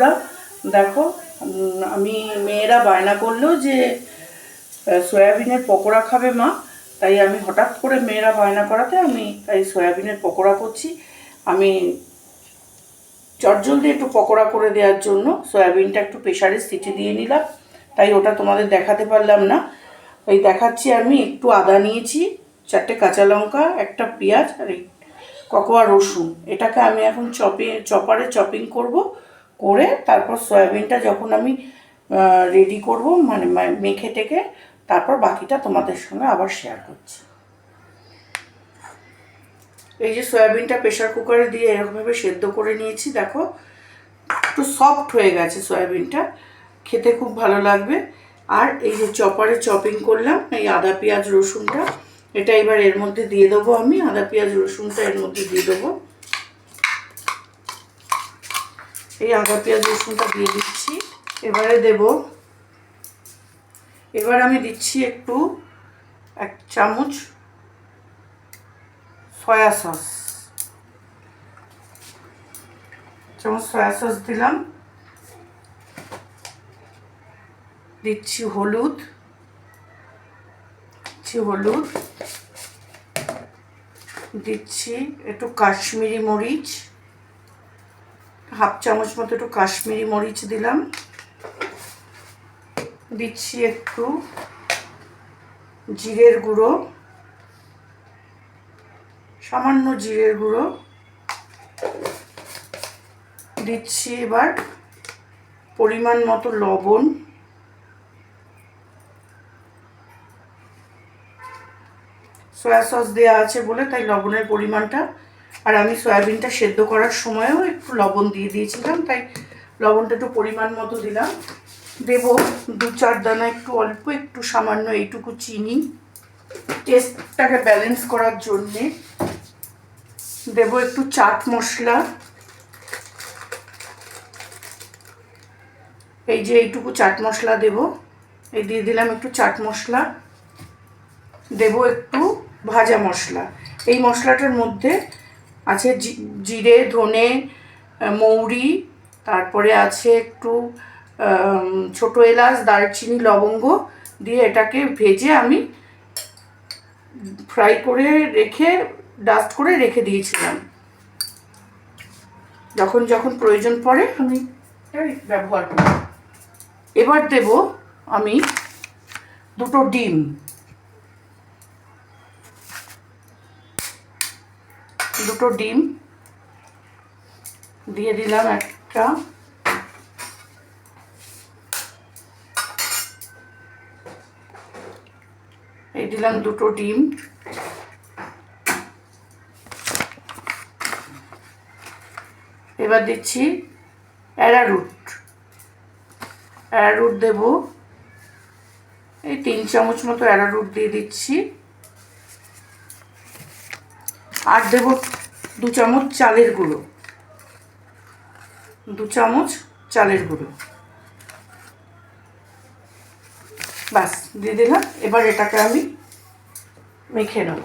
বন্ধুরা দেখো আমি মেয়েরা বায়না করল যে সয়াবিনের পকোড়া খাবে মা, তাই আমি হঠাৎ করে মেয়েরা বায়না করাতে আমি তাই সয়াবিনের পকোড়া করছি। আমি চটজলদি একটু পকোড়া করে দেওয়ার জন্য সয়াবিনটা একটু প্রেশারে সিটি দিয়ে নিলাম, তাই ওটা তোমাদের দেখাতে পারলাম না। ওই দেখাচ্ছি আমি, একটু আদা নিয়েছি, চারটে কাঁচা লঙ্কা, একটা পেঁয়াজ আর ককোয়া রসুন। এটাকে আমি এখন চপে চপারে চপিং করব। করে তারপর সয়াবিনটা যখন আমি রেডি করব মানে মেখে টেকে তারপর বাকিটা তোমাদের সঙ্গে আবার শেয়ার করছি। এই যে সয়াবিনটা প্রেশার কুকারে দিয়ে এরকমভাবে সেদ্ধ করে নিয়েছি, দেখো, একটু সফট হয়ে গেছে সয়াবিনটা, খেতে খুব ভালো লাগবে। আর এই যে চপারে চপিং করলাম, এই আদা, পেঁয়াজ, রসুনটা, এটা এবার এর মধ্যে দিয়ে দেবো আমি, আদা, পেঁয়াজ, রসুনটা এর মধ্যে দিয়ে দেবো। এই আদা পেঁয়াজ রসুনটা দিয়ে দিচ্ছি। এবারে দেব। এবার আমি দিচ্ছি একটু, এক চামচ সয়া সস। চামচ সয়া সস দিলাম। দিচ্ছি হলুদ। দিচ্ছি হলুদ। দিচ্ছি একটু কাশ্মীরি মরিচ। হাফ চামচ মতো একটু কাশ্মীরি মরিচ দিলাম। দিচ্ছি একটু জিরের গুঁড়ো। সামান্য জিরের গুঁড়ো। দিচ্ছি এবার পরিমাণ মতো লবণ। সয়া সস দেওয়া আছে বলে, তাই লবণের পরিমাণটা আর আমি সয়াবিনটা সেদ্ধ করার সময়ও একটু লবণ দিয়ে দিয়েছিলাম, তাই লবণটা একটু পরিমাণ মতো দিলাম। দেব দু চার দানা একটু অল্প, একটু সামান্য এইটুকু চিনি। টেস্টটাকে ব্যালেন্স করার জন্যে দেব একটু চাট মশলা। এই যে এইটুকু চাট মশলা দেব, এই দিয়ে দিলাম একটু চাট মশলা। দেব একটু ভাজা মশলা। এই মশলাটার মধ্যে আছে জিরে, ধনে মৌরি, তারপরে আছে একটু ছোট এলাচ, দারচিনি, লবঙ্গ দিয়ে এটাকে ভেজে আমি ফ্রাই করে রেখে, ডাস্ট করে রেখে দিয়েছিলাম। যখন যখন প্রয়োজন পড়ে আমি ব্যবহার করি। এবার দেব আমি দুটো ডিম। দুটো ডিম। দিয়ে দিলাম একটা। এই দিলাম দুটো ডিম। এবার দিচ্ছি অ্যারারুট। অ্যারারুট দেব। এই তিন চামচ মতো অ্যারারুট দিয়ে দিচ্ছি। আর দেব দু চামচ চালের গুঁড়ো। দু চামচ চালের গুঁড়ো। বাস দিয়ে দিলাম। এবার এটাকে আমি মেখে নেব।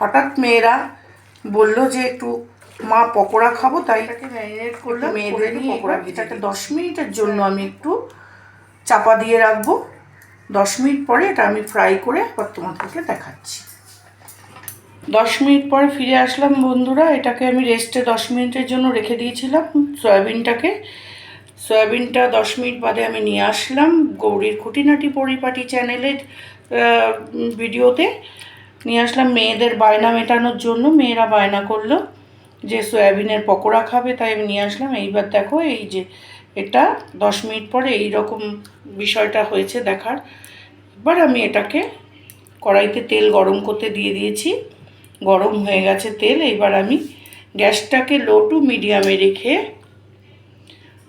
হঠাৎ মেয়েরা বলল যে, একটু মা পকোড়া খাব তাই এটাকে ম্যারিনেট করলাম মেয়েদের পকোড়া এটাকে দশ মিনিটের জন্য আমি একটু চাপা দিয়ে রাখব। দশ মিনিট পরে এটা আমি ফ্রাই করে আবার তোমাদেরকে দেখাচ্ছি। দশ মিনিট পরে ফিরে আসলাম বন্ধুরা এটাকে আমি রেস্টে দশ মিনিটের জন্য রেখে দিয়েছিলাম সয়াবিনটাকে। সয়াবিনটা দশ মিনিট বাদে আমি নিয়ে আসলাম গৌরীর খুঁটিনাটি পরিপাটি চ্যানেলের ভিডিওতে নিয়ে আসলাম মেয়েদের বায়না মেটানোর জন্য মেয়েরা বায়না করল। যে সয়াবিনের পকোড়া খাবে তাই আমি নিয়ে আসলাম। এইবার দেখো এই যে এটা দশ মিনিট পরে এই রকম বিষয়টা হয়েছে দেখার। এবার আমি এটাকে কড়াইতে তেল গরম করতে দিয়ে দিয়েছি। গরম হয়ে গেছে তেল। এবার আমি গ্যাসটাকে লো টু মিডিয়ামে রেখে,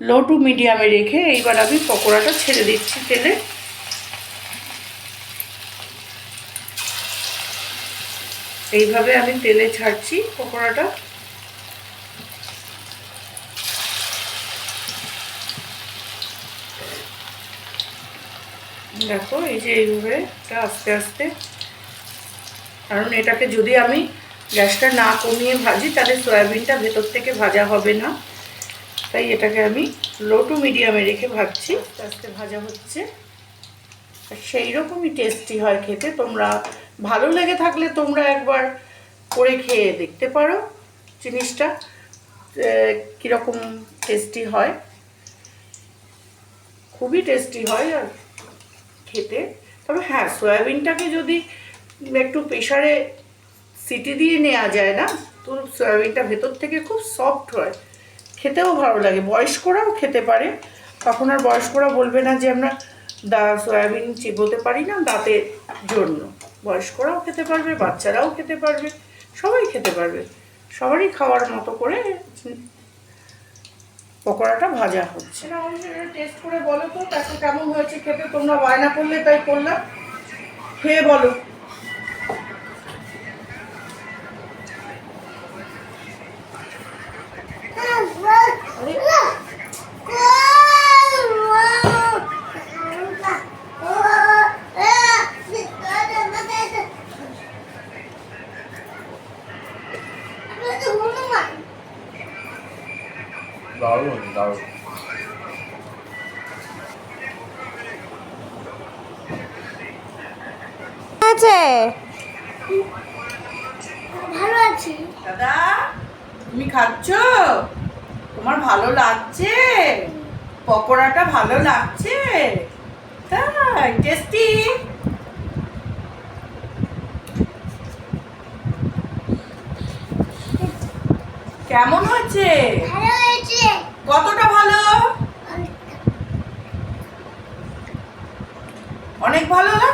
লো টু মিডিয়ামে রেখে এইবার আমি পকোড়াটা ছেড়ে দিচ্ছি তেলে। এইভাবে আমি তেলে ছাড়ছি পকোড়াটা। দেখো, এই যে এইভাবে এটা আস্তে আস্তে। কারণ এটাকে যদি আমি গ্যাসটা না কমিয়ে ভাজি, তাহলে সয়াবিনটা ভেতর থেকে ভাজা হবে না। তাই এটাকে আমি লো টু মিডিয়ামে রেখে ভাজছি। আস্তে আস্তে ভাজা হচ্ছে। সেই রকমই টেস্টি হয় খেতে। তোমরা ভালো লেগে থাকলে তোমরা একবার করে খেয়ে দেখতে পারো জিনিসটা কীরকম টেস্টি হয়। খুবই টেস্টি হয় আর খেতে। তবে হ্যাঁ সয়াবিনটাকে যদি একটু প্রেশারে সিটি দিয়ে নেওয়া যায় না, তো সয়াবিনটা ভেতর থেকে খুব সফট হয়। খেতেও ভালো লাগে। বয়স্করাও খেতে পারে। তখন আর বয়স্করা বলবে না যে আমরা দা সয়াবিন চিবোতে পারি না দাঁতের জন্য। বয়স্করাও খেতে পারবে, বাচ্চারাও খেতে পারবে, সবাই খেতে পারবে। সবারই খাওয়ার মতো করে পকোড়াটা ভাজা হচ্ছে। না টেস্ট করে বলো তো তাকে কেমন হয়েছে খেতে। তোমরা বায়না করলে তাই করলাম। খেয়ে বলো। দারুণ আছে? ভালো আছি। দাদা তুমি খাচ্ছ? তোমার ভালো লাগছে? পকোড়াটা ভালো লাগছে? তাই টেস্টি কেমন হয়েছে? ভালো হয়েছে। কতটা ভালো? অনেক ভালো? লাগছে